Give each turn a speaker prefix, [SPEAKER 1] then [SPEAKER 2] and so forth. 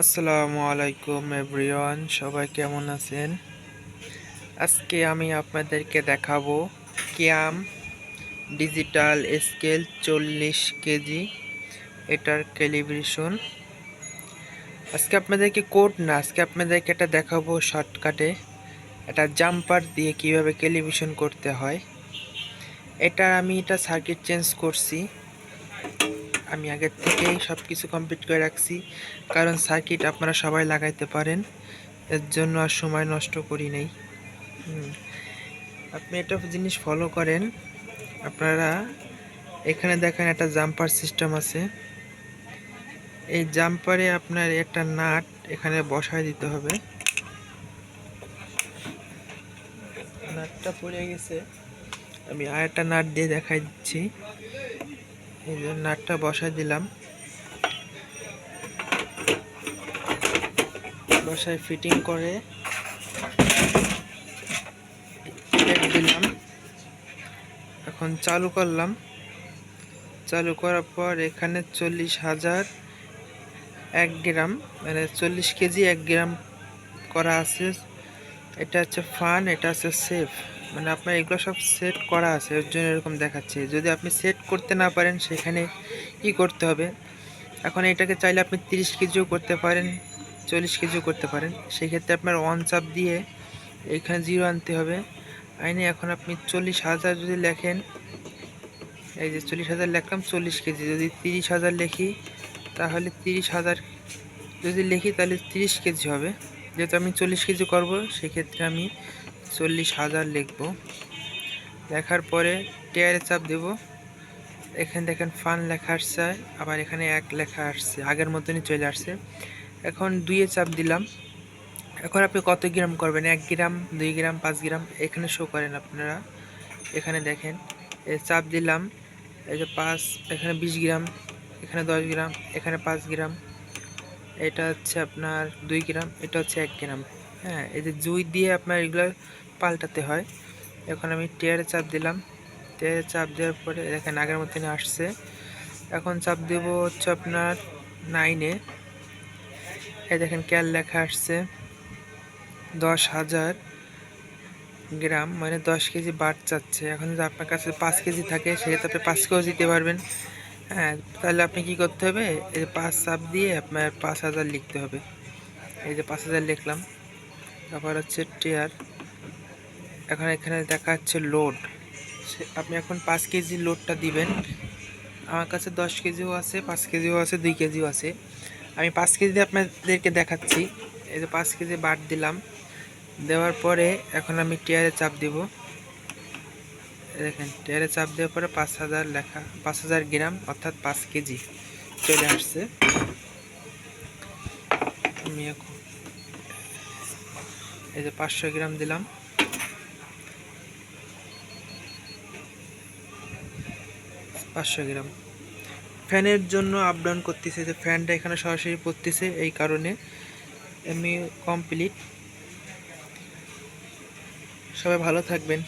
[SPEAKER 1] আসসালামু আলাইকুম এভরিওয়ান, সবাই কেমন আছেন? আজকে আমি আপনাদেরকে দেখাবো ক্যাম ডিজিটাল স্কেল চল্লিশ কেজি, এটার ক্যালিব্রেশন। আজকে আপনাদেরকে কোড না, আজকে আপনাদেরকে এটা দেখাবো শর্টকাটে। এটা জাম্পার দিয়ে কীভাবে ক্যালিব্রেশন করতে হয়। এটা আমি এটা সার্কিট চেঞ্জ করছি। আমি আগের থেকেই সব কিছু কমপ্লিট করে রাখছি। কারণ সার্কিট আপনারা সবাই লাগাইতে পারেন। এর জন্য আর সময় নষ্ট করি নাই। আপনি একটা জিনিস ফলো করেন। আপনারা এখানে দেখেন একটা জাম্পার সিস্টেম আছে। এই জাম্পারে আপনার একটা নাট এখানে বসায় দিতে হবে। নাটটা পড়ে গেছে। আমি আর একটা নাট দিয়ে দেখাই দিচ্ছি। এই যে নাটটা বসায় দিলাম। বসায় ফিটিং করে। দিলাম। এখন চালু করলাম। চালু করার পর এখানে চল্লিশ হাজার এক গ্রাম মানে চল্লিশ কেজি এক গ্রাম করা আছে। এটা হচ্ছে ফান এটা হচ্ছে সেফ মানে আপনার এগুলো সব সেট করা আছে, এর জন্য এরকম দেখাচ্ছে। যদি আপনি সেট করতে না পারেন, সেখানে কি করতে হবে? এখন এটাকে চাইলে আপনি তিরিশ কেজিও করতে পারেন, চল্লিশ কেজিও করতে পারেন। সেক্ষেত্রে আপনার ওয়ান চাপ দিয়ে এখানে জিরো আনতে হবে। আইনে এখন আপনি চল্লিশ হাজার যদি লেখেন, এই যে চল্লিশ হাজার লেখলাম, চল্লিশ কেজি। যদি তিরিশ হাজার লিখি, তাহলে তিরিশ হাজার, যদি লিখি, তাহলে তিরিশ কেজি হবে। যেহেতু আমি চল্লিশ কেজি করব, সেক্ষেত্রে আমি চল্লিশ হাজার লিখব। লেখার পরে টেয়ারে চাপ দেব। এখানে দেখেন ফান লেখা আসছে, আবার এখানে এক লেখা আসছে, আগের মতনই চলে আসছে। এখন দুইয়ে চাপ দিলাম। এখন আপনি কত গ্রাম করবেন? এক গ্রাম, দুই গ্রাম, পাঁচ গ্রাম, এখানে শো করেন আপনারা। এখানে দেখেন চাপ দিলাম, এই যে পাঁচ, এখানে বিশ গ্রাম, এখানে দশ গ্রাম, এখানে পাঁচ গ্রাম, এটা হচ্ছে আপনার দুই গ্রাম, এটা হচ্ছে এক গ্রাম। হ্যাঁ এই যে জুই দিয়ে আপনার এগুলো পাল্টাতে হয়। এখন আমি টেয়ারে চাপ দিলাম। টেয়ারে চাপ দেওয়ার পরে দেখেন আগের মতনই আসছে। এখন চাপ দেব হচ্ছে আপনার নাইনে এই দেখেন ক্যাল লেখা আসছে। দশ হাজার গ্রাম মানে দশ কেজি বাট চাচ্ছে। এখন যদি আপনার কাছে পাঁচ কেজি থাকে, সেক্ষেত্রে আপনি পাঁচ কেজি দিতে পারবেন। হ্যাঁ তাহলে আপনি কি করতে হবে? এই যে পাঁচ চাপ দিয়ে আপনার পাঁচ হাজার লিখতে হবে। এই যে পাঁচ হাজার লিখলাম। তারপর হচ্ছে টেয়ার। এখন এখানে দেখা যাচ্ছে লোড আপনি এখন পাঁচ কেজি লোডটা দিবেন। আমার কাছে দশ কেজিও আছে, পাঁচ কেজিও আছে, দুই কেজিও আছে। আমি পাঁচ কেজি আপনাদেরকে দেখাচ্ছি। এই যে পাঁচ কেজি বাট দিলাম। দেওয়ার পরে এখন আমি টিয়ারে চাপ দিব। দেখেন, টিয়ারে চাপ দেওয়ার পরে পাঁচ হাজার লেখা, পাঁচ হাজার গ্রাম, অর্থাৎ পাঁচ কেজি চলে আসছে। আমি এখন এই যে পাঁচশো গ্রাম দিলাম। পাঁচশো গ্রাম। ফ্যানের জন্য আপ ডাউন করতেছে যে ফ্যানটা এখানে সরাসরি পড়তেছে, এই কারণে এমনি কমপ্লিট সবাই ভালো থাকবেন।